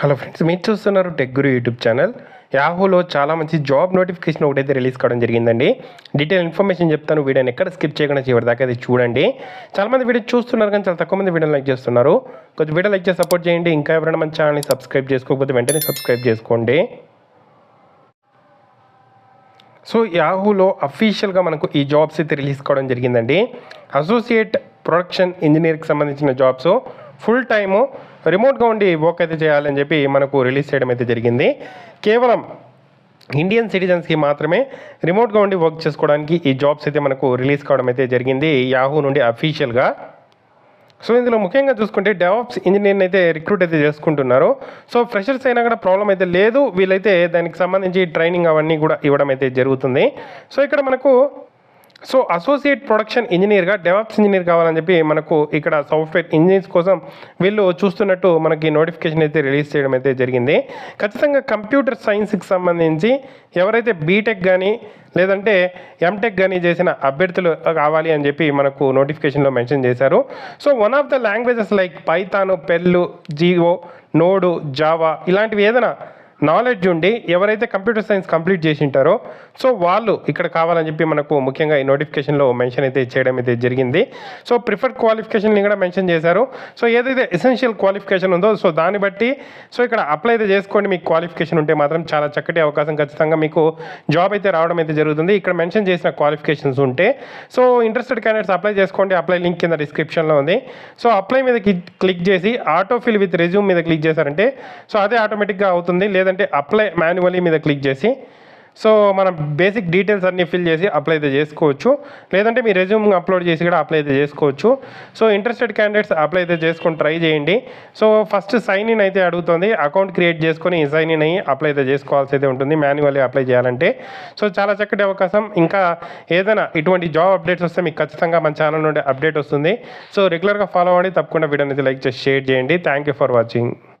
Hello friends మీరు చూస్తున్నారు tech గురు YouTube channel యాహూలో చాలా మంచి జాబ్ నోటిఫికేషన్ ఒకటైతే రిలీజ్ కావడం జరిగిందండి. డీటెయిల్ ఇన్ఫర్మేషన్ చెప్తాను వీడియోని ఎక్కడ స్కిప్ చేయకుండా చివరి దాకా అది చూడండి. చాలా మంది వీడియో చూస్తున్నారు కానీ చాలా తక్కువ మంది వీడియో లైక్ చేస్తున్నారు. కొంచెం వీడియో లైక్ చేసి సపోర్ట్ చేయండి. ఇంకా ఎవరైనా మన ఛానల్ని సబ్స్క్రైబ్ చేసుకోకపోతే వెంటనే సబ్స్క్రైబ్ చేసుకోండి. సో యాహూలో అఫీషియల్గా మనకు ఈ జాబ్స్ అయితే రిలీజ్ కావడం జరిగిందండి. అసోసియేట్ ప్రొడక్షన్ ఇంజనీర్కి సంబంధించిన జాబ్స్ ఫుల్ టైము రిమోట్గా ఉండి వర్క్ అయితే చేయాలని చెప్పి మనకు రిలీజ్ చేయడం అయితే జరిగింది. కేవలం ఇండియన్ సిటిజన్స్కి మాత్రమే రిమోట్గా ఉండి వర్క్ చేసుకోవడానికి ఈ జాబ్స్ అయితే మనకు రిలీజ్ కావడం అయితే జరిగింది యాహూ నుండి అఫీషియల్గా. సో ఇందులో ముఖ్యంగా చూసుకుంటే డెవాప్స్ ఇంజనీర్ని అయితే రిక్రూట్ అయితే చేసుకుంటున్నారు. సో ఫ్రెషర్స్ అయినా కూడా ప్రాబ్లం అయితే లేదు. వీళ్ళైతే దానికి సంబంధించి ట్రైనింగ్ అవన్నీ కూడా ఇవ్వడం అయితే జరుగుతుంది. సో ఇక్కడ మనకు సో అసోసియేట్ ప్రొడక్షన్ ఇంజనీర్గా డెవలప్స్ ఇంజనీర్ కావాలని చెప్పి మనకు ఇక్కడ సాఫ్ట్వేర్ ఇంజనీర్స్ కోసం వీళ్ళు చూస్తున్నట్టు మనకి నోటిఫికేషన్ అయితే రిలీజ్ చేయడం అయితే జరిగింది. ఖచ్చితంగా కంప్యూటర్ సైన్స్కి సంబంధించి ఎవరైతే బీటెక్ కానీ లేదంటే ఎంటెక్ కానీ చేసిన అభ్యర్థులు కావాలి అని చెప్పి మనకు నోటిఫికేషన్లో మెన్షన్ చేశారు. So one of the languages like Python Perl Go Node Java ఇలాంటివి ఏదైనా నాలెడ్జ్ ఉండి ఎవరైతే కంప్యూటర్ సైన్స్ కంప్లీట్ చేసి ఉంటారో సో వాళ్ళు ఇక్కడ కావాలని చెప్పి మనకు ముఖ్యంగా ఈ నోటిఫికేషన్లో మెన్షన్ అయితే చేయడం అయితే జరిగింది. సో ప్రిఫర్డ్ క్వాలిఫికేషన్ని కూడా మెన్షన్ చేశారు. సో ఏదైతే ఎసెన్షియల్ క్వాలిఫికేషన్ ఉందో సో దాన్ని బట్టి సో ఇక్కడ అప్లై అయితే చేసుకోండి. మీకు క్వాలిఫికేషన్ ఉంటే మాత్రం చాలా చక్కటి అవకాశం. ఖచ్చితంగా మీకు జాబ్ అయితే రావడం అయితే జరుగుతుంది. ఇక్కడ మెన్షన్ చేసిన క్వాలిఫికేషన్స్ ఉంటే సో ఇంట్రెస్టెడ్ క్యాండిడేట్స్ అప్లై చేసుకోండి. అప్లై లింక్ కింద డిస్క్రిప్షన్లో ఉంది. సో అప్లై మీద క్లిక్ చేసి ఆటో ఫిల్ విత్ రెజ్యూమ్ మీద క్లిక్ చేశారంటే సో అదే ఆటోమేటిక్గా అవుతుంది. లేదంటే అప్లై మాన్యువలీ మీద క్లిక్ చేసి సో మనం బేసిక్ డీటెయిల్స్ అన్నీ ఫిల్ చేసి అప్లై అయితే చేసుకోవచ్చు. లేదంటే మీ రెజ్యూమ్ అప్లోడ్ చేసి కూడా అప్లై అయితే చేసుకోవచ్చు. సో ఇంట్రెస్టెడ్ క్యాండిడేట్స్ అప్లై అయితే చేసుకొని ట్రై చేయండి. సో ఫస్ట్ సైన్ ఇన్ అయితే అడుగుతుంది. అకౌంట్ క్రియేట్ చేసుకొని సైన్ ఇన్ అయ్యి అప్లై అయితే చేసుకోవాల్సి అయితే ఉంటుంది. మాన్యువల్లీ అప్లై చేయాలంటే. సో చాలా చక్కటి అవకాశం. ఇంకా ఏదైనా ఇటువంటి జాబ్ అప్డేట్స్ వస్తే మీకు ఖచ్చితంగా మన ఛానల్ నుండి అప్డేట్ వస్తుంది. సో రెగ్యులర్గా ఫాలో అవ్వండి. తప్పకుండా వీడియోని అయితే లైక్ చేసి షేర్ చేయండి. Thank you for watching